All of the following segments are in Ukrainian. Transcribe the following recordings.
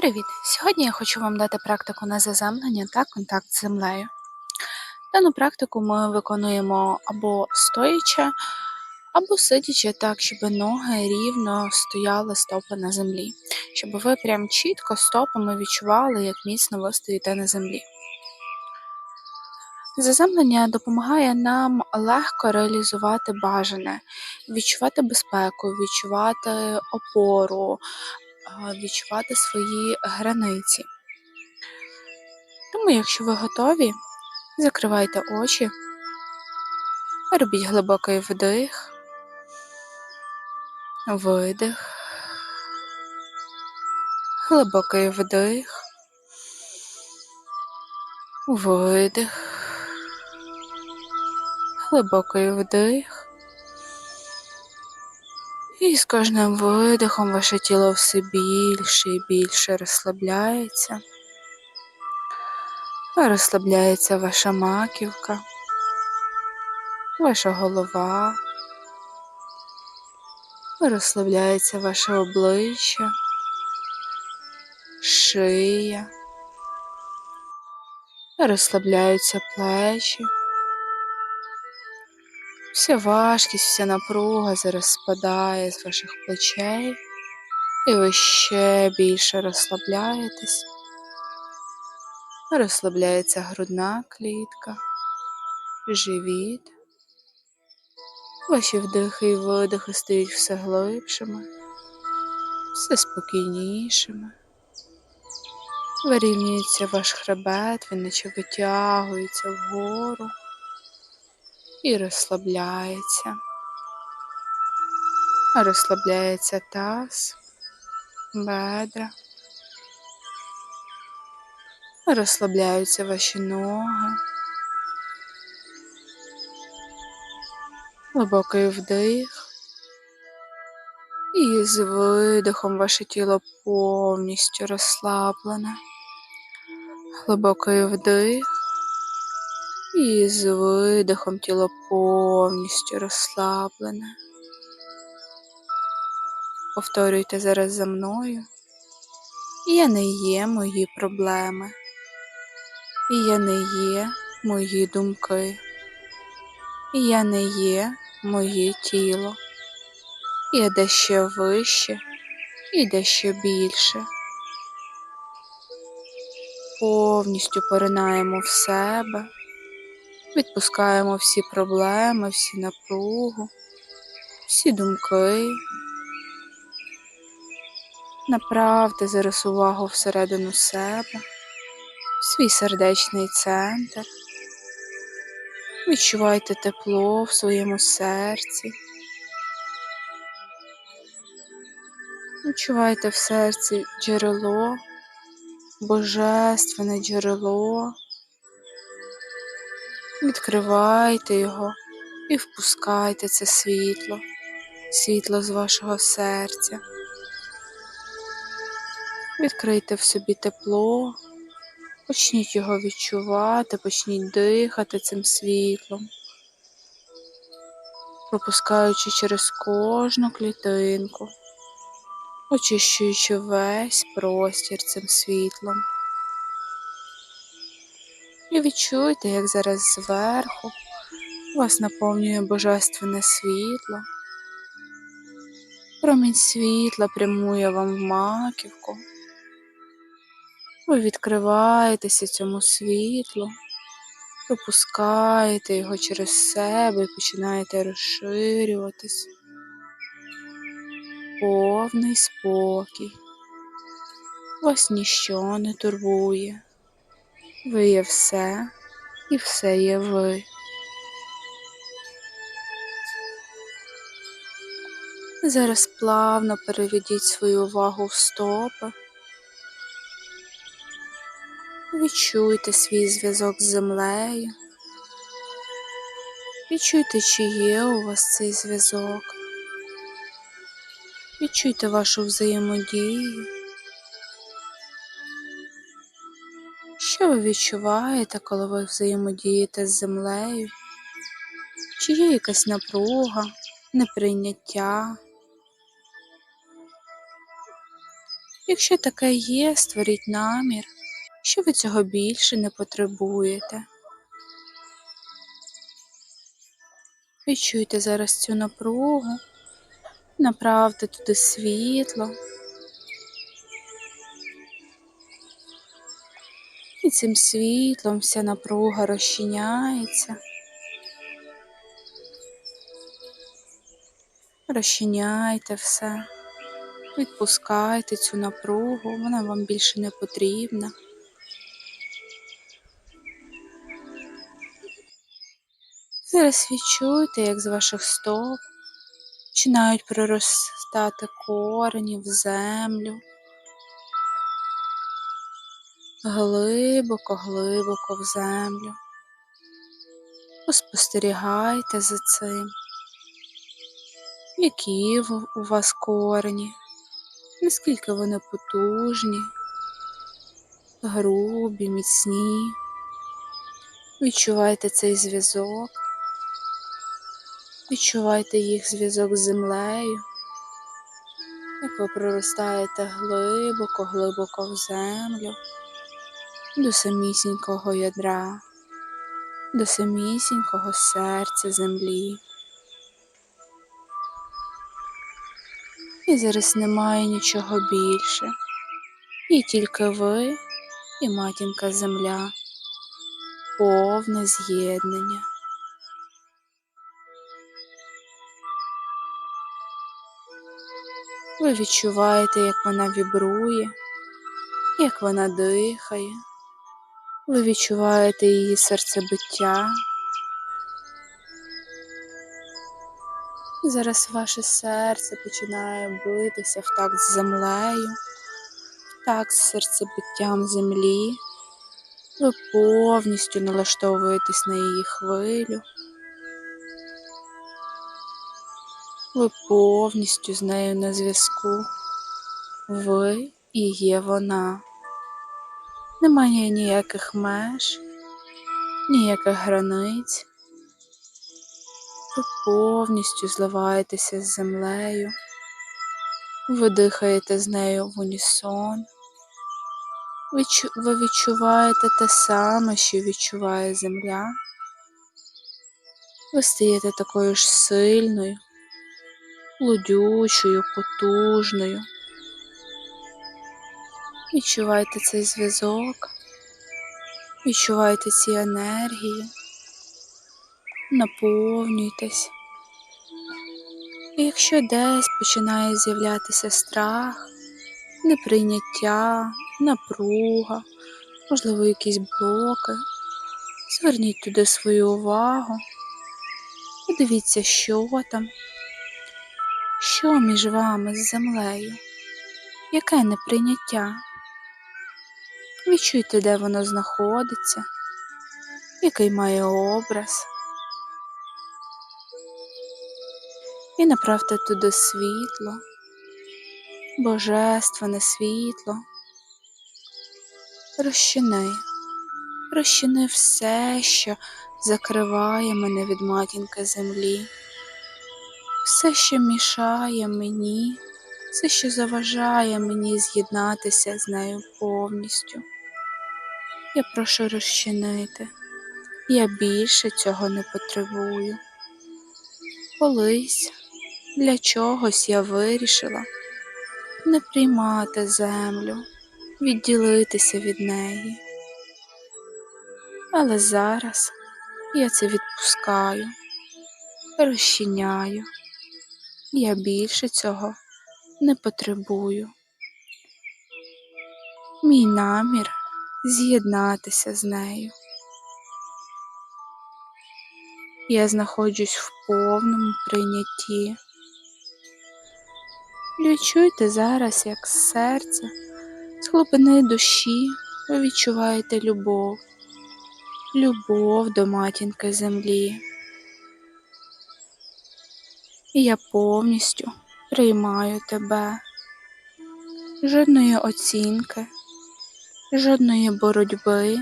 Привіт! Сьогодні я хочу вам дати практику на заземлення та контакт з землею. Дану практику ми виконуємо або стоячи, або сидячи так, щоб ноги рівно стояли стопи на землі, щоб ви прям чітко стопами відчували, як міцно ви стоїте на землі. Заземлення допомагає нам легко реалізувати бажане, відчувати безпеку, відчувати опору, відчувати свої границі. Тому, якщо ви готові, закривайте очі, робіть глибокий вдих, видих, глибокий вдих, видих, глибокий вдих. І з кожним видихом ваше тіло все більше і більше розслабляється. Розслабляється ваша маківка, ваша голова, розслабляється ваше обличчя, шия, розслабляються плечі. Вся важкість, вся напруга зараз спадає з ваших плечей, і ви ще більше розслабляєтесь. Розслабляється грудна клітка, живіт. Ваші вдихи і видихи стають все глибшими, все спокійнішими. Вирівнюється ваш хребет, він наче витягується вгору і розслабляється. Розслабляється таз, бедра. Розслабляються ваші ноги. Глибокий вдих. І з видихом ваше тіло повністю розслаблене. Глибокий вдих. І з видихом тіло повністю розслаблене. Повторюйте зараз за мною. Я не є мої проблеми. І я не є мої думки. І я не є моє тіло. Я дещо вище і дещо більше. Повністю поринаємо в себе, відпускаємо всі проблеми, всі напругу, всі думки. Направте зараз увагу всередину себе в свій сердечний центр. Відчувайте тепло в своєму серці. Відчувайте в серці джерело, божественне джерело. Відкривайте його і впускайте це світло, світло з вашого серця. Відкрийте в собі тепло, Почніть його відчувати, почніть дихати цим світлом, пропускаючи через кожну клітинку, очищуючи весь простір цим світлом. І відчуйте, як зараз зверху вас наповнює божественне світло. Промінь світла прямує вам в маківку. Ви відкриваєтеся цьому світлу, пропускаєте його через себе і починаєте розширюватись. Повний спокій. Вас ніщо не турбує. Ви є все і все є ви. Зараз плавно переведіть свою увагу в стопи. Відчуйте свій зв'язок з землею. Відчуйте, чи є у вас цей зв'язок. Відчуйте вашу взаємодію. Що ви відчуваєте, коли ви взаємодієте з землею? Чи є якась напруга, неприйняття? Якщо таке є, створіть намір, що ви цього більше не потребуєте. Відчуйте зараз цю напругу, направте туди світло. І цим світлом вся напруга розчиняється. Розчиняйте все, відпускайте цю напругу, вона вам більше не потрібна. Зараз відчуйте, як з ваших стоп починають проростати корені в землю. Глибоко, глибоко в землю. Поспостерігайте за цим, які у вас корені, наскільки вони потужні, грубі, міцні. Відчувайте цей зв'язок, відчувайте їх зв'язок з землею, як ви проростаєте глибоко, глибоко в землю, до самісінького ядра, до самісінького серця землі. І зараз немає нічого більше, і тільки ви і матінка земля, повне з'єднання. Ви відчуваєте, як вона вібрує, як вона дихає. Ви відчуваєте її серцебиття. Зараз ваше серце починає битися в такт з землею, в такт з серцебиттям землі. Ви повністю налаштовуєтесь на її хвилю. Ви повністю з нею на зв'язку. Ви і є вона. Немає ніяких меж, ніяких границь. Ви повністю зливаєтеся з землею, ви дихаєте з нею в унісон. Ви відчуваєте те саме, що відчуває земля. Ви стаєте такою ж сильною, лудючою, потужною. Відчувайте цей зв'язок, відчувайте ці енергії, наповнюйтесь. І якщо десь починає з'являтися страх, неприйняття, напруга, можливо, якісь блоки, зверніть туди свою увагу, подивіться, що там, що між вами з землею, яке неприйняття. Відчуйте, де воно знаходиться, який має образ. І направте туди світло, божественне світло. Розчини, розчини все, що закриває мене від матінки землі, все, що мішає мені, все, що заважає мені з'єднатися з нею повністю. Я прошу розчинити. Я більше цього не потребую. Колись для чогось я вирішила не приймати землю, відділитися від неї. Але зараз я це відпускаю, розчиняю. Я більше цього не потребую. Мій намір з'єднатися з нею. Я знаходжусь в повному прийнятті. Відчуйте зараз, як з серця, з глибини душі ви відчуваєте любов, любов до матінки землі. І я повністю приймаю тебе. Жодної оцінки, жодної боротьби.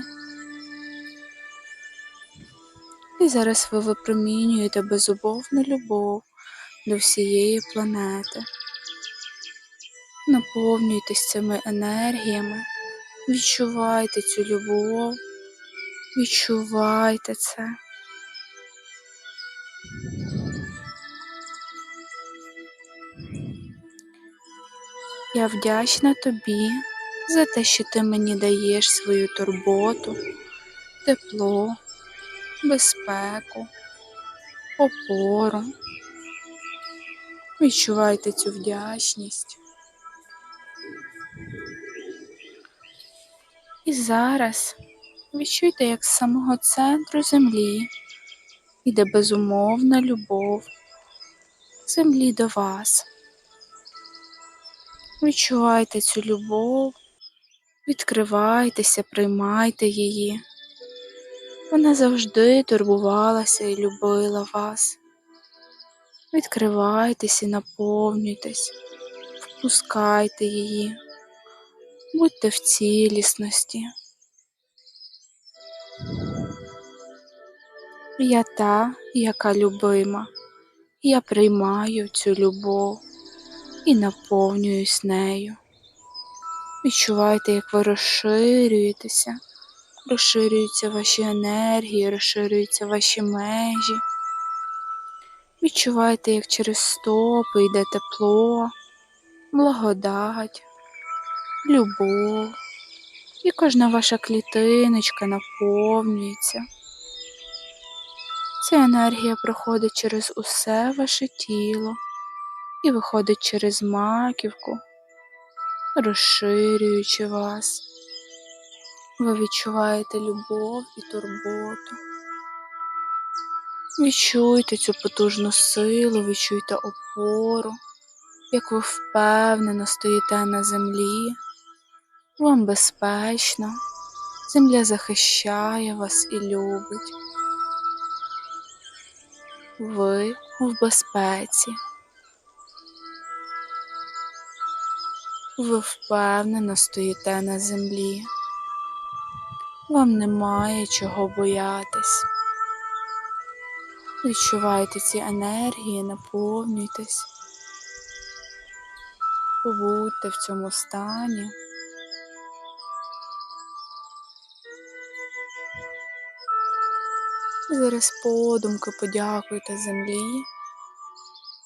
І зараз ви випромінюєте безумовну любов до всієї планети, наповнюйтесь цими енергіями, відчувайте цю любов, відчувайте це. Я вдячна тобі за те, що ти мені даєш свою турботу, тепло, безпеку, опору. Відчувайте цю вдячність. І зараз відчуйте, як з самого центру землі іде безумовна любов землі до вас. Відчувайте цю любов, відкривайтеся, приймайте її. Вона завжди турбувалася і любила вас. Відкривайтесь і наповнюйтесь, впускайте її, будьте в цілісності. Я та, яка любима, я приймаю цю любов і наповнююсь нею. Відчувайте, як ви розширюєтеся, розширюються ваші енергії, розширюються ваші межі. Відчувайте, як через стопи йде тепло, благодать, любов, і кожна ваша клітиночка наповнюється. Ця енергія проходить через усе ваше тіло і виходить через маківку, розширюючи вас. Ви відчуваєте любов і турботу. Відчуйте цю потужну силу, відчуйте опору, як ви впевнено стоїте на землі, вам безпечно, земля захищає вас і любить. Ви в безпеці. Ви впевнено стоїте на землі. Вам немає чого боятись. Відчувайте ці енергії, наповнюйтесь, побудьте в цьому стані. Зараз подумки подякуйте землі,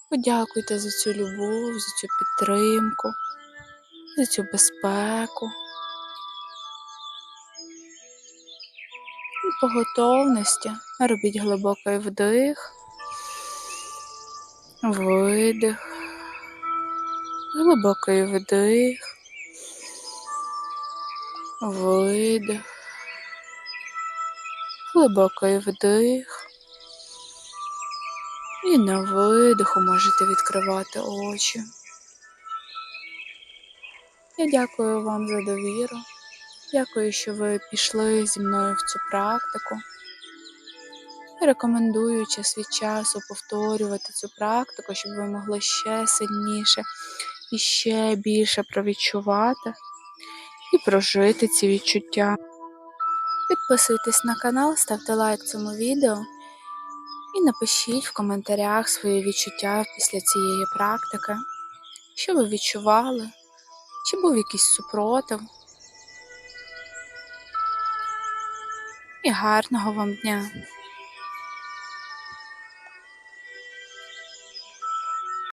подякуйте за цю любов, за цю підтримку, за цю безпеку. І по готовності робіть глибокий вдих, видих, глибокий вдих, видих, глибокий вдих. І на видиху можете відкривати очі. Я дякую вам за довіру. Дякую, що ви пішли зі мною в цю практику. Рекомендую час від часу повторювати цю практику, щоб ви могли ще сильніше і ще більше провідчувати і прожити ці відчуття. Підписуйтесь на канал, ставте лайк цьому відео і напишіть в коментарях свої відчуття після цієї практики, що ви відчували, чи був якийсь супротив. І гарного вам дня!